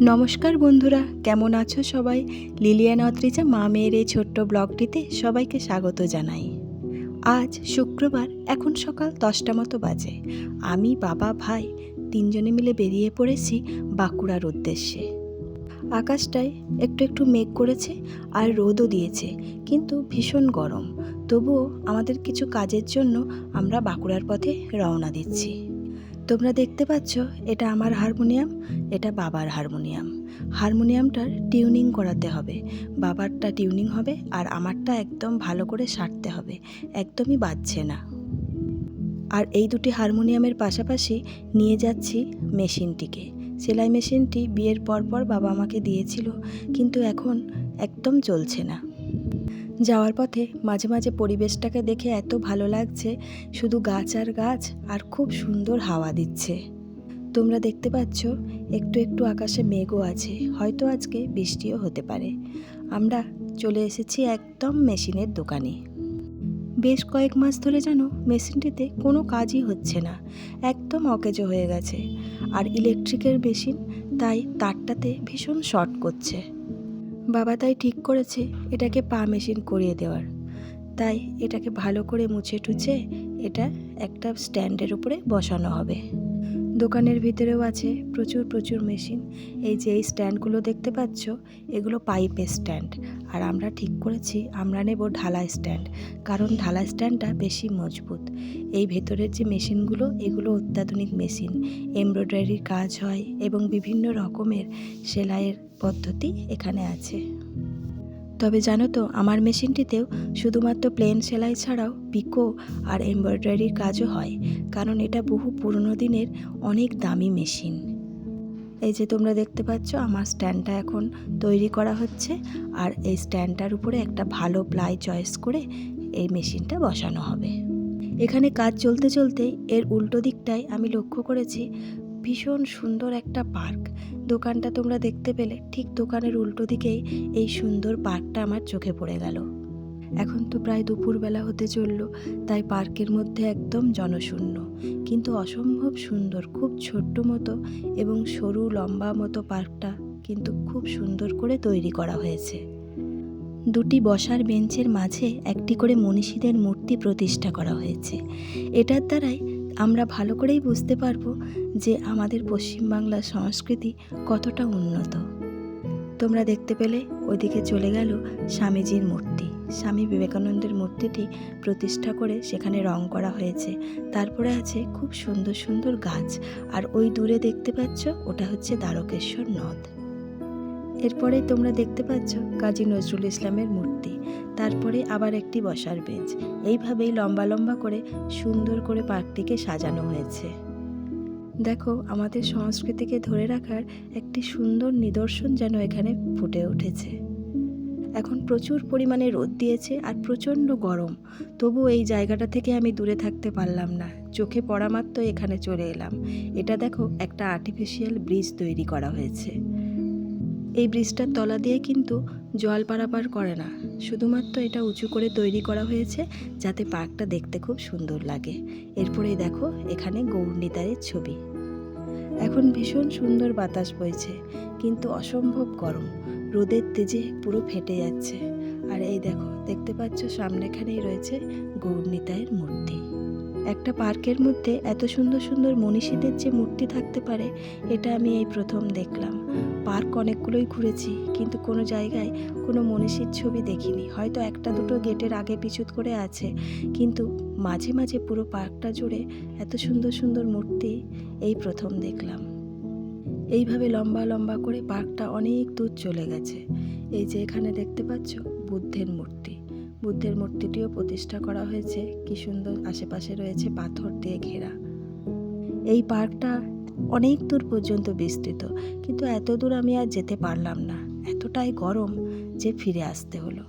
নমস্কার বন্ধুরা, কেমন আছো সবাই? লিলিয়ান অত্রিজা মা মেয়ের এই ছোট্ট ব্লগটিতে সবাইকে স্বাগত জানাই। আজ শুক্রবার, এখন সকাল দশটা মতো বাজে। আমি, বাবা, ভাই তিনজনে মিলে বেরিয়ে পড়েছি বাঁকুড়ার উদ্দেশ্যে। আকাশটায় একটু একটু মেঘ করেছে আর রোদও দিয়েছে, কিন্তু ভীষণ গরম। তবুও আমাদের কিছু কাজের জন্য আমরা বাঁকুড়ার পথে রওনা দিচ্ছি। তোমরা দেখতে পাচ্ছ, এটা আমার হারমোনিয়াম, এটা বাবার হারমোনিয়াম। হারমোনিয়ামটার টিউনিং করাতে হবে। বাবারটা টিউনিং হবে আর আমারটা একদম ভালো করে সারতে হবে। একদমই বাজছে না। আর এই দুটি হারমোনিয়ামের পাশাপাশি নিয়ে যাচ্ছি মেশিনটিকে। সেলাই মেশিনটি বিয়ের পর পর বাবা আমাকে দিয়েছিল, কিন্তু এখন একদম চলছে না। যাওয়ার পথে মাঝে মাঝে পরিবেশটাকে দেখে এত ভালো লাগছে, শুধু গাছ আর গাছ আর খুব সুন্দর হাওয়া দিচ্ছে। তোমরা দেখতে পাচ্ছ, একটু একটু আকাশে মেঘও আছে, হয়তো আজকে বৃষ্টিও হতে পারে। আমরা চলে এসেছি একদম মেশিনের দোকানে। বেশ কয়েক মাস ধরে যেন মেশিনটিতে কোনো কাজই হচ্ছে না, একদম অকেজো হয়ে গেছে। আর ইলেকট্রিকের মেশিন তাই তারটাতে ভীষণ শর্ট করছে। বাবা তাই ঠিক করেছে এটাকে পা মেশিন করিয়ে দেওয়ার। তাই এটাকে ভালো করে মুছে টুছে এটা একটা স্ট্যান্ডের উপরে বসানো হবে। দোকানের ভিতরেও আছে প্রচুর প্রচুর মেশিন। এই যে এই স্ট্যান্ডগুলো দেখতে পাচ্ছ, এগুলো পাইপের স্ট্যান্ড। আর আমরা ঠিক করেছি, আমরা নেব ঢালাই স্ট্যান্ড। কারণ ঢালাই স্ট্যান্ডটা বেশি মজবুত। এই ভেতরের যে মেশিনগুলো, এগুলো অত্যাধুনিক মেশিন। এমব্রয়ডারির কাজ হয় এবং বিভিন্ন রকমের সেলাইয়ের পদ্ধতি এখানে আছে। তবে জানো তো, আমার মেশিনটিতেও শুধুমাত্র প্লেন সেলাই ছাড়াও পিকো আর এমব্রয়ডারির কাজও হয়, কারণ এটা বহু পুরনো দিনের অনেক দামি মেশিন। এই যে তোমরা দেখতে পাচ্ছ, আমার স্ট্যান্ডটা এখন তৈরি করা হচ্ছে আর এই স্ট্যান্ডটার উপরে একটা ভালো প্লাই চয়েস করে এই মেশিনটা বসানো হবে। এখানে কাজ চলতে চলতে এর উল্টো দিকটায় আমি লক্ষ্য করেছি ভীষণ সুন্দর একটা পার্ক। দোকানটা তোমরা দেখতে পেলে, ঠিক দোকানের উল্টো দিকেই এই সুন্দর পার্কটা আমার চোখে পড়ে গেল। এখন তো প্রায় দুপুরবেলা হতে চলল, তাই পার্কের মধ্যে একদম জনশূন্য। কিন্তু অসম্ভব সুন্দর, খুব ছোট্ট মতো এবং সরু লম্বা মতো পার্কটা কিন্তু খুব সুন্দর করে তৈরি করা হয়েছে। দুটি বসার বেঞ্চের মাঝে একটি করে মনীষীদের মূর্তি প্রতিষ্ঠা করা হয়েছে। এটার দ্বারাই আমরা ভালো করেই বুঝতে পারব যে আমাদের পশ্চিমবাংলার সংস্কৃতি কতটা উন্নত। তোমরা দেখতে পেলে ওইদিকে চলে গেল স্বামীজির মূর্তি। স্বামী বিবেকানন্দের মূর্তিটি প্রতিষ্ঠা করে সেখানে রং করা হয়েছে। তারপরে আছে খুব সুন্দর সুন্দর গাছ। আর ওই দূরে দেখতে পাচ্ছ ওটা হচ্ছে দ্বারকেশ্বর নদ। এরপরে তোমরা দেখতে পাচ্ছ কাজী নজরুল ইসলামের মূর্তি। তারপরে আবার একটি বসার বেঞ্চ। এইভাবেই লম্বা লম্বা করে সুন্দর করে পার্কটিকে সাজানো হয়েছে। দেখো, আমাদের সংস্কৃতিকে ধরে রাখার একটি সুন্দর নিদর্শন যেন এখানে ফুটে উঠেছে। এখন প্রচুর পরিমাণে রোদ দিয়েছে আর প্রচণ্ড গরম। তবু এই জায়গাটা থেকে আমি দূরে থাকতে পারলাম না। চোখে পড়া মাত্র এখানে চলে এলাম। এটা দেখো একটা আর্টিফিশিয়াল ব্রিজ তৈরি করা হয়েছে। এই ব্রিজটার তলা দিয়ে কিন্তু জল পারাপার করে না। শুধুমাত্র এটা উঁচু করে তৈরি করা হয়েছে যাতে পার্কটা দেখতে খুব সুন্দর লাগে। এরপরেই দেখো এখানে গৌরনীতারের ছবি। এখন ভীষণ সুন্দর বাতাস বইছে, কিন্তু অসম্ভব গরম। রোদের তেজে পুরো ফেটে যাচ্ছে। আর এই দেখো, দেখতে পাচ্ছ সামনেখানেই রয়েছে গৌরনীতায়ের মূর্তি। একটা পার্কের মধ্যে এত সুন্দর সুন্দর মনীষীদের যে মূর্তি থাকতে পারে, এটা আমি এই প্রথম দেখলাম। পার্ক অনেকগুলোই ঘুরেছি, কিন্তু কোনো জায়গায় কোনো মনীষীর ছবি দেখিনি। হয়তো একটা দুটো গেটের আগে পিছুত করে আছে, কিন্তু মাঝে মাঝে পুরো পার্কটা জুড়ে এত সুন্দর সুন্দর মূর্তি এই প্রথম দেখলাম। এইভাবে লম্বা লম্বা করে পার্কটা অনেক দূর চলে গেছে। এই যে এখানে দেখতে পাচ্ছ, বুদ্ধের বুদ্ধের মূর্তিটিও প্রতিষ্ঠা করা হয়েছে। কি সুন্দর আশেপাশে রয়েছে পাথর দিয়ে ঘেরা। এই পার্কটা অনেক দূর পর্যন্ত বিস্তৃত, কিন্তু এত দূর আমি আর যেতে পারলাম না। এতটাই গরম যে ফিরে আসতে হলো।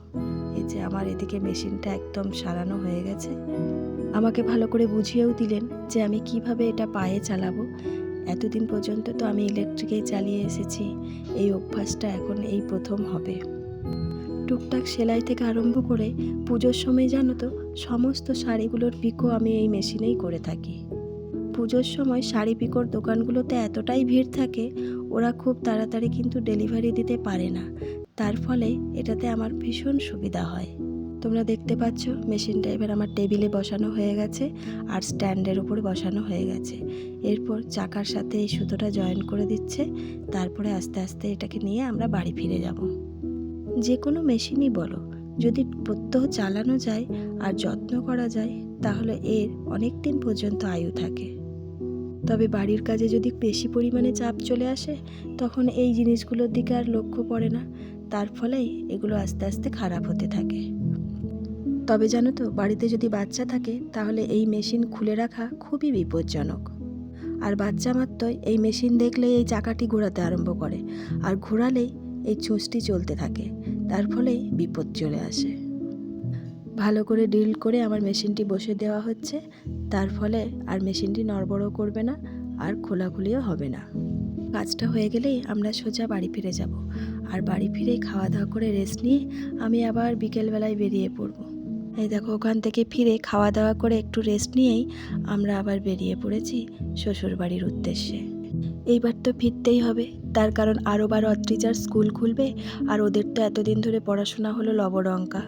এই যে আমার এদিকে মেশিনটা একদম সারানো হয়ে গেছে। আমাকে ভালো করে বুঝিয়েও দিলেন যে আমি কীভাবে এটা পায়ে চালাবো। এতদিন পর্যন্ত তো আমি ইলেকট্রিকেই চালিয়ে এসেছি। এই অভ্যাসটা এখন এই প্রথম হবে। টুকটাক সেলাই থেকে আরম্ভ করে পুজোর সময় জানো তো, সমস্ত শাড়িগুলোর পিকো আমি এই মেশিনেই করে থাকি। পুজোর সময় শাড়ি পিকোর দোকানগুলোতে এতটাই ভিড় থাকে, ওরা খুব তাড়াতাড়ি কিন্তু ডেলিভারি দিতে পারে না। তার ফলে এটাতে আমার ভীষণ সুবিধা হয়। তোমরা দেখতে পাচ্ছ মেশিনটা এবার আমার টেবিলে বসানো হয়ে গেছে আর স্ট্যান্ডের উপরে বসানো হয়ে গেছে। এরপর চাকার সাথে এই সুতোটা জয়েন করে দিচ্ছে, তারপরে আস্তে আস্তে এটাকে নিয়ে আমরা বাড়ি ফিরে যাব। যে কোনো মেশিনই বলো, যদি প্রত্যহ চালানো যায় আর যত্ন করা যায়, তাহলে এর অনেক দিন পর্যন্ত আয়ু থাকে। তবে বাড়ির কাজে যদি বেশি পরিমাণে চাপ চলে আসে, তখন এই জিনিসগুলোর দিকে আর লক্ষ্য পড়ে না। তার ফলেই এগুলো আস্তে আস্তে খারাপ হতে থাকে। তবে জানো তো, বাড়িতে যদি বাচ্চা থাকে, তাহলে এই মেশিন খুলে রাখা খুবই বিপজ্জনক। আর বাচ্চা মাত্রই এই মেশিন দেখলেই এই চাকাটি ঘোরাতে আরম্ভ করে। আর ঘোরালেই এই চুঁচটি চলতে থাকে। তার ফলেই বিপদ চলে আসে। ভালো করে ড্রিল করে আমার মেশিনটি বসে দেওয়া হচ্ছে। তার ফলে আর মেশিনটি নড়বড় করবে না, আর খোলাখুলিও হবে না। কাজটা হয়ে গেলেই আমরা সোজা বাড়ি ফিরে যাব। আর বাড়ি ফিরে খাওয়া দাওয়া করে রেস্ট নিয়ে আমি আবার বিকেলবেলায় বেরিয়ে পড়ব। এই দেখো, ওখান থেকে ফিরে খাওয়া দাওয়া করে একটু রেস্ট নিয়েই আমরা আবার বেরিয়ে পড়েছি শ্বশুর বাড়ির উদ্দেশ্যে। এইবার তো ফিরতেই হবে। তার কারণ আরও বার অত্রিজার স্কুল খুলবে আর ওদের তো এতদিন ধরে পড়াশোনা হলো লবডঙ্কা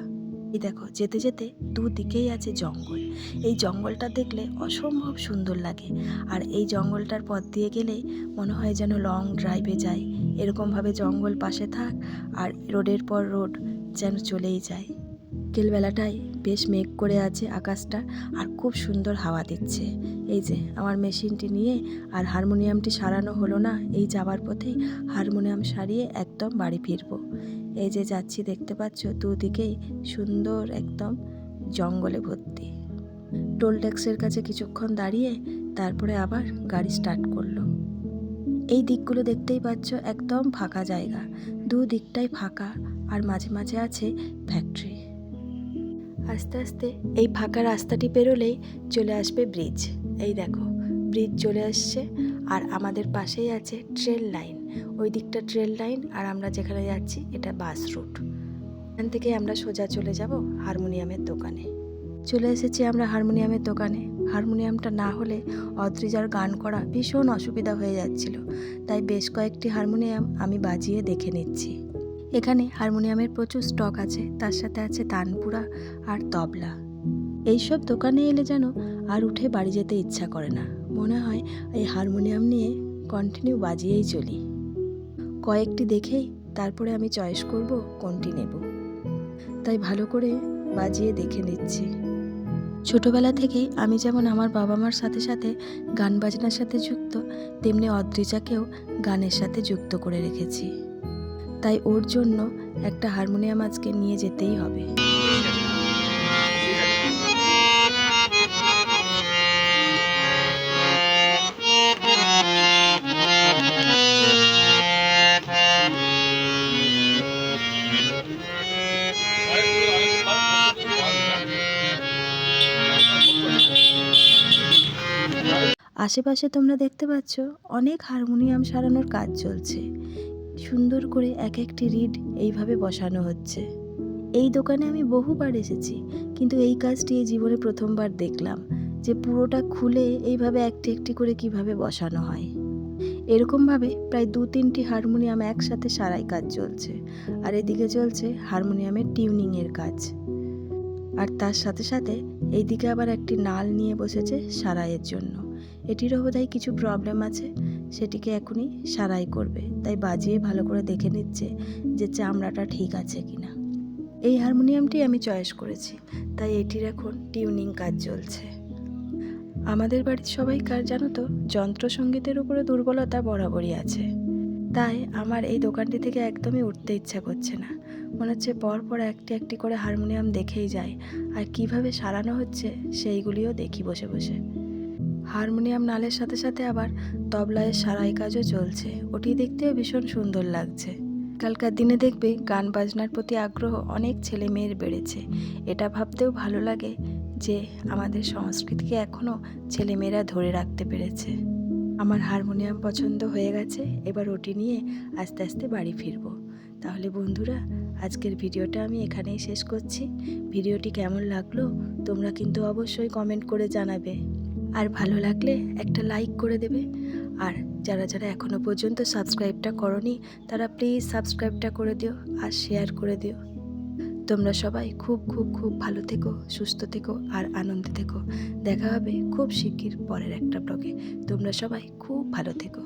এই দেখো, যেতে যেতে দুদিকেই আছে জঙ্গল। এই জঙ্গলটা দেখলে অসম্ভব সুন্দর লাগে। আর এই জঙ্গলটার পথ দিয়ে গেলে মনে হয় যেন লং ড্রাইভে যাই এরকমভাবে জঙ্গল পাশে থাক আর রোডের পর রোড যেন চলেই যায়। বিকেলবেলাটাই বেশ মেঘ করে আছে আকাশটা আর খুব সুন্দর হাওয়া দিচ্ছে। এই যে, আমার মেশিনটি নিয়ে আর হারমোনিয়ামটি সারানো হলো না, এই যাওয়ার পথেই হারমোনিয়াম সারিয়ে একদম বাড়ি ফিরবো। এই যে যাচ্ছি দেখতে পাচ্ছ, দুদিকেই সুন্দর একদম জঙ্গলে ভর্তি। টোল ট্যাক্সের কাছে কিছুক্ষণ দাঁড়িয়ে তারপরে আবার গাড়ি স্টার্ট করল। এই দিকগুলো দেখতেই পাচ্ছ একদম ফাঁকা জায়গা দু দিকটাই ফাঁকা আর মাঝে মাঝে আছে ফ্যাক্টরি। আস্তে আস্তে এই ফাঁকা রাস্তাটি পেরোলেই চলে আসবে ব্রিজ। এই দেখো, ব্রিজ চলে আসছে আর আমাদের পাশেই আছে ট্রেন লাইন। ওই দিকটা ট্রেন লাইন আর আমরা যেখানে যাচ্ছি এটা বাস রুট। এখান থেকে আমরা সোজা চলে যাব হারমোনিয়ামের দোকানে। চলে এসেছি আমরা হারমোনিয়ামের দোকানে। হারমোনিয়ামটা না হলে অদ্রিজার গান করা ভীষণ অসুবিধা হয়ে যাচ্ছিল। তাই বেশ কয়েকটি হারমোনিয়াম আমি বাজিয়ে দেখে নিচ্ছি। এখানে হারমোনিয়ামের প্রচুর স্টক আছে, তার সাথে আছে তানপুরা আর তবলা। এইসব দোকানে এলে যেন আর উঠে বাড়ি যেতে ইচ্ছা করে না। মনে হয় এই হারমোনিয়াম নিয়ে কন্টিনিউ বাজিয়েই চলি। কয়েকটি দেখেই তারপরে আমি চয়েস করব কোনটি নেব। তাই ভালো করে বাজিয়ে দেখে নিচ্ছি। ছোটবেলা থেকেই আমি যেমন আমার বাবা মার সাথে সাথে গান বাজনার সাথে যুক্ত, তেমনি অদ্রিজাকেও গানের সাথে যুক্ত করে রেখেছি। তাই ওর জন্য একটা হারমোনিয়াম আজকে নিয়ে যেতেই হবে। আশেপাশে তোমরা দেখতে পাচ্ছ, অনেক হারমোনিয়াম সারানোর কাজ চলছে। সুন্দর করে এক একটি রিড এইভাবে বসানো হচ্ছে। এই দোকানে আমি বহুবার এসেছি, কিন্তু এই কাজটি এই জীবনে প্রথমবার দেখলাম যে পুরোটা খুলে এইভাবে একটি একটি করে কীভাবে বসানো হয়। এরকমভাবে প্রায় দু তিনটি হারমোনিয়াম একসাথে সারাই কাজ চলছে, আর এদিকে চলছে হারমোনিয়ামের টিউনিংয়ের কাজ। আর তার সাথে সাথে এইদিকে আবার একটি নাল নিয়ে বসেছে সারাইয়ের জন্য। এটিরও বোধহয় কিছু প্রবলেম আছে সেটিকে এখনই সারাই করবে। তাই বাজিয়ে ভালো করে দেখে নিচ্ছে যে চামড়াটা ঠিক আছে কি না এই হারমোনিয়ামটি আমি চয়েস করেছি, তাই এটির এখন টিউনিং কাজ চলছে। আমাদের বাড়ির সবাই কার জানো তো? যন্ত্রসঙ্গীতের উপরে দুর্বলতা বরাবরই আছে। তাই আমার এই দোকানটি থেকে একদমই উঠতে ইচ্ছা করছে না। মনে হচ্ছে পরপর একটি একটি করে হারমোনিয়াম দেখেই যায়। আর কীভাবে সারানো হচ্ছে, সেইগুলিও দেখি বসে বসে। হারমোনিয়াম নালের সাথে সাথে আবার তবলায়ের সারাই কাজও চলছে। ওটি দেখতেও ভীষণ সুন্দর লাগছে। কালকার দিনে দেখবে গান বাজনার প্রতি আগ্রহ অনেক ছেলে মেয়ের বেড়েছে। এটা ভাবতেও ভালো লাগে যে আমাদের সংস্কৃতিকে এখনও ছেলেমেয়েরা ধরে রাখতে পেরেছে। আমার হারমোনিয়াম পছন্দ হয়ে গেছে, এবার ওটি নিয়ে আস্তে আস্তে বাড়ি ফিরবো। তাহলে বন্ধুরা, আজকের ভিডিওটা আমি এখানেই শেষ করছি। ভিডিওটি কেমন লাগল তোমরা কিন্তু অবশ্যই কমেন্ট করে জানাবে। আর ভালো লাগলে একটা লাইক করে দেবে। আর যারা যারা এখনও পর্যন্ত সাবস্ক্রাইবটা করনি, তারা প্লিজ সাবস্ক্রাইবটা করে দিও আর শেয়ার করে দিও। তোমরা সবাই খুব খুব খুব ভালো থেকো, সুস্থ থেকো আর আনন্দে থেকো। দেখা হবে খুব শিগগির পরের একটা ব্লগে তোমরা সবাই খুব ভালো থেকো।